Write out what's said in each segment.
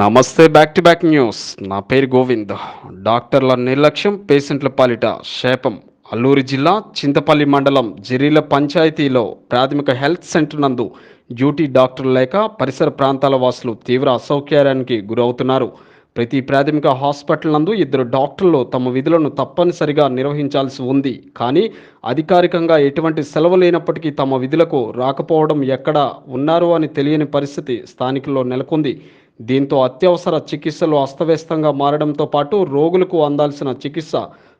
నమస్తే back to back news నా పేరు గోవింద్. డాక్టర్ల నిర్లక్ష్యం పేషెంట్ల పాలిట శాపం. అల్లూరి జిల్లా చింతపల్లి మండలం జిరీల పంచాయతీలో ప్రాథమిక హెల్త్ సెంటర్ నందు డ్యూటీ డాక్టర్లు లేక పరిసర ప్రాంతాల వాసులు తీవ్ర అసౌకర్యానికి గురవుతున్నారు. ప్రతి ప్రాథమిక హాస్పిటల్ నందు ఇద్దరు డాక్టర్లు తమ విధులను తప్పనిసరిగా నిర్వహించాల్సి ఉంది. కానీ అధికారికంగా ఎటువంటి సెలవు లేనప్పటికీ తమ విధులకు రాకపోవడం ఎక్కడ ఉన్నారు అని తెలియని పరిస్థితి స్థానికుల్లో నెలకొంది. దీంతో అత్యవసర చికిత్సలు అస్తవ్యస్తంగా మారడంతో పాటు రోగులకు అందాల్సిన చికిత్స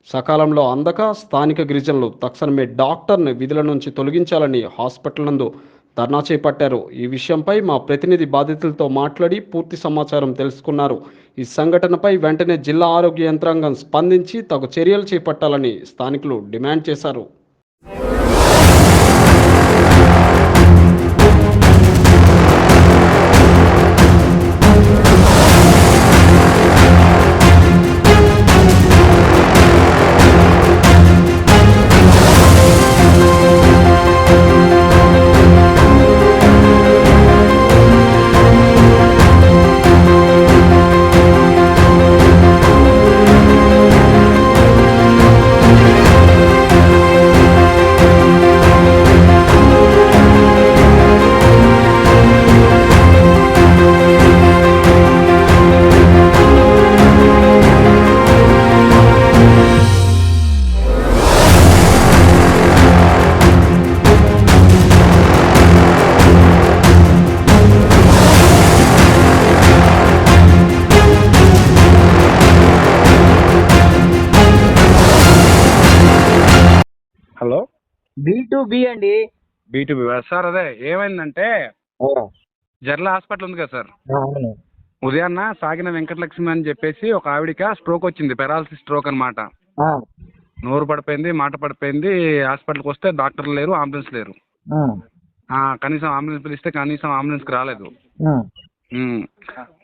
సకాలంలో అందక స్థానిక గిరిజనులు తక్షణమే డాక్టర్ని విధుల నుంచి తొలగించాలని హాస్పిటల్ నందు ధర్నా చేపట్టారు. ఈ విషయంపై మా ప్రతినిధి బాధితులతో మాట్లాడి పూర్తి సమాచారం తెలుసుకున్నారు. ఈ సంఘటనపై వెంటనే జిల్లా ఆరోగ్య యంత్రాంగం స్పందించి తగు చర్యలు చేపట్టాలని స్థానికులు డిమాండ్ చేశారు. బి టు బి అండి. బీటీబీ సార్ అదే ఏమైందంటే జర్ల హాస్పిటల్ ఉంది కదా సార్. అవును. ఉదయాన్న సాగిన వెంకటలక్ష్మి అని చెప్పేసి ఒక ఆవిడికి స్ట్రోక్ వచ్చింది పెరాలసిస్ స్ట్రోక్ అన్నమాట. ఆ, నోరు పడిపోయింది మాట పడిపోయింది హాస్పిటల్కి వస్తే డాక్టర్ లేరు అంబులెన్స్ లేరు. కనీసం అంబులెన్స్ పిలిస్తే కనీసం అంబులెన్స్కి రాలేదు.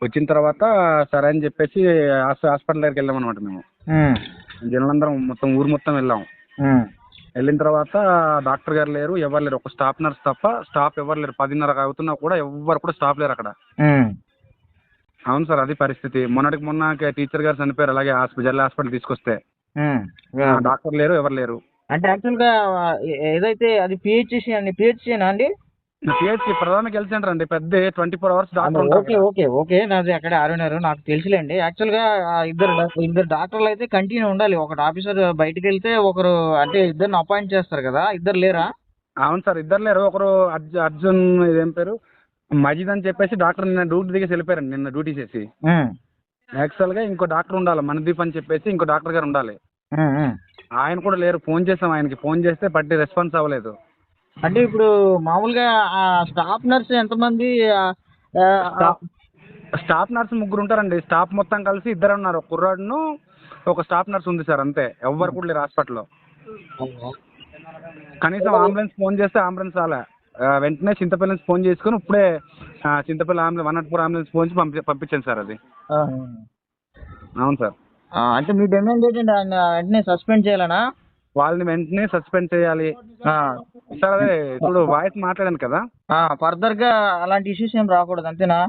వచ్చిన తర్వాత సరే అని చెప్పేసి హాస్- హాస్పిటల్ దగ్గరికి వెళ్ళాం అనమాట మేము జనులందరం మొత్తం ఊరు మొత్తం వెళ్ళాం. వెళ్ళిన తర్వాత డాక్టర్ గారు లేరు ఎవరు లేరు. ఒక స్టాఫ్ నర్స్ తప్ప స్టాఫ్ ఎవరు లేరు. పదిన్నర అవుతున్నా కూడా ఎవరు కూడా స్టాఫ్ లేరు అక్కడ. అవును సార్ అది పరిస్థితి. మొన్నటికి మొన్న టీచర్ గారు చనిపోయారు అలాగే హాస్పిటల్ జల్లి హాస్పిటల్ తీసుకొస్తే. డాక్టర్ లేరు ఎవరు లేరు. అంటే యాక్చువల్గా ఏదైతే అది పిహెచ్సి అండి పిహెచ్సినా అండి? పిహెచ్సి ప్రధాన హెల్త్ సెంటర్ అండి. పెద్ద twenty four hours doctor okay okay okay. నాది అక్కడ ఆరున్నారు నాకు తెలుసులేండి. యాక్చువల్గా ఆ ఇద్దరు ఇద్దరు డాక్టర్లు అయితే కంటిన్యూ ఉండాలి. ఒకటి ఆఫీసర్ బయటికి వెళ్తే ఒకరు అంటే ఇద్దరిని అపాయింట్ చేస్తారు కదా. ఇద్దరు లేరా? అవును సార్ ఇద్దరు లేరు. ఒకరు అర్జు- అర్జున్ ఇదేం పేరు? మజీద్ అని చెప్పేసి డాక్టర్ నిన్న డ్యూటీ దిగేసి వెళ్ళిపోయారండి. నిన్న డ్యూటీ చేసి. యాక్చువల్గా ఇంకో డాక్టర్ ఉండాలి. మనదీప్ అని చెప్పేసి ఇంకో డాక్టర్ గారు ఉండాలి. ఆయన కూడా లేరు. ఫోన్ చేసాం ఆయనకి. ఫోన్ చేస్తే పట్టి రెస్పాన్స్ అవ్వలేదు. అంటే ఇప్పుడు మామూలుగా ఆ స్టాఫ్ నర్స్ ఎంతమంది స్టాఫ్ నర్స్ ముగ్గురు ఉంటారండి. స్టాఫ్ మొత్తం కలిసి ఇద్దరు ఉన్నారు. ఒక కుర్రాడును ఒక స్టాఫ్ నర్స్ ఉంది సార్ అంతే. ఎవ్వరు కూడా లేరు హాస్పిటల్లో. కనీసం అంబులెన్స్ ఫోన్ చేస్తే అంబులెన్స్ రాలే. వెంటనే చింతపల్లి ఫోన్ చేసుకుని ఇప్పుడే Chintapalli ambulance one nought four ambulance phone చేసి పంపి పంపించాను సార్ అది. అవును సార్. అంటే మీ డిమాండ్ ఏంటంటే వెంటనే సస్పెండ్ చేయాలనా? వాళ్ళని వెంటనే సస్పెండ్ చేయాలి. సార్ అదే ఇప్పుడు వాయిస్ మాట్లాడాను కదా. ఫర్దర్గా అలాంటి ఇష్యూస్ ఏం రాకూడదు అంతేనా?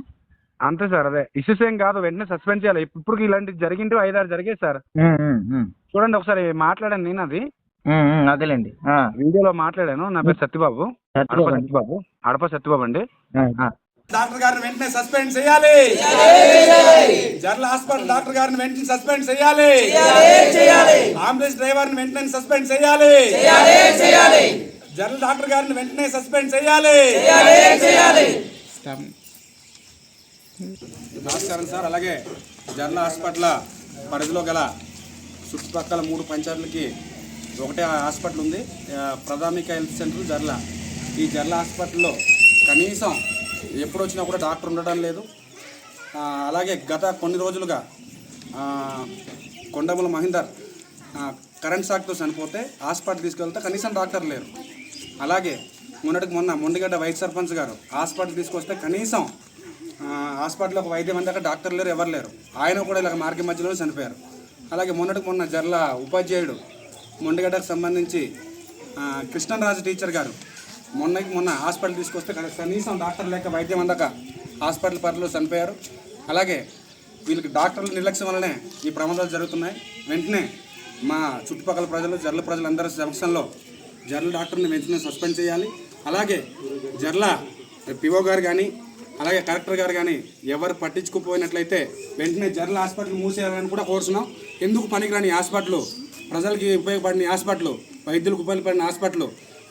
అంతే సార్ అదే. ఇష్యూస్ ఏం కాదు వెంటనే సస్పెండ్ చేయాలి. ఇప్పుడు ఇలాంటివి జరిగింటే ఐదారు జరిగాయి సార్. చూడండి ఒకసారి మాట్లాడాను నేను అది అదేలేండి. ఆ, వీడియోలో మాట్లాడాను. నా పేరు సత్యబాబు. అడప సత్యబాబు. అడప సత్యబాబు అండి. డాక్టర్ గారిని వెంటనే సస్పెండ్ చేయాలి. జర్ల హాస్పిటల్ డాక్టర్ గారిని వెంటనే సస్పెండ్ చేయాలి. అంబులెన్స్ డ్రైవర్ని వెంటనే సస్పెండ్ చేయాలి. జర్ల డాక్టర్ గారిని వెంటనే సస్పెండ్ చేయాలి. నమస్కారం సార్. అలాగే జర్ల హాస్పిటల్ పరిధిలో గల చుట్టుపక్కల మూడు పంచాయతీలకి ఒకటే హాస్పిటల్ ఉంది. ప్రాథమిక హెల్త్ సెంటర్ జర్ల. ఈ జర్ల హాస్పిటల్లో కనీసం ఎప్పుడు వచ్చినా కూడా డాక్టర్ ఉండడం లేదు. అలాగే గత కొన్ని రోజులుగా కొండముల మహేందర్ కరెంట్ షాక్తో చనిపోతే హాస్పిటల్ తీసుకెళ్తే కనీసం డాక్టర్ లేరు. అలాగే మొన్నటికి మొన్న మొండిగడ్డ వైస్ సర్పంచ్ గారు హాస్పిటల్ తీసుకొస్తే కనీసం హాస్పిటల్లో ఒక వైద్యం అందాక డాక్టర్ లేరు ఎవరు లేరు. ఆయన కూడా ఇలా మార్గ మధ్యలో చనిపోయారు. అలాగే మొన్నటికి మొన్న జర్ల ఉపాధ్యాయుడు మొండిగడ్డకు సంబంధించి కృష్ణరాజు టీచర్ గారు మొన్నకి మొన్న హాస్పిటల్ తీసుకొస్తే కనీసం డాక్టర్ లేక వైద్యం అందక హాస్పిటల్ పరిధిలో చనిపోయారు. అలాగే వీళ్ళకి డాక్టర్ల నిర్లక్ష్యం వల్లనే ఈ ప్రమాదాలు జరుగుతున్నాయి. వెంటనే మా చుట్టుపక్కల ప్రజలు జర్ల ప్రజలందరి సమక్షంలో జర్ల డాక్టర్ని వెంటనే సస్పెండ్ చేయాలి. అలాగే జర్ల పిఓ గారు కానీ అలాగే కలెక్టర్ గారు కానీ ఎవరు పట్టించుకుపోయినట్లయితే వెంటనే జర్ల హాస్పిటల్ మూసేయాలని కూడా కోరుతున్నాం ఎందుకు పనికిరాని హాస్పిటల్ ప్రజలకి ఉపయోగపడిన హాస్పిటల్ వైద్యులకు ఉపయోగపడిన హాస్పిటల్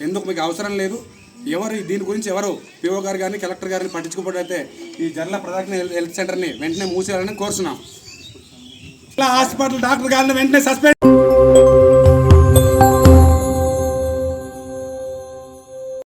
ఎందుకు మీకు అవసరం లేదు? ఎవరు దీని గురించి ఎవరు పిఓ గారు కానీ కలెక్టర్ గారిని పట్టించుకోకపోతే ఈ జర్ల ప్రధాన హెల్త్ సెంటర్ని వెంటనే మూసేయాలని కోరుతున్నాం హాస్పిటల్ డాక్టర్ గారిని వెంటనే సస్పెండ్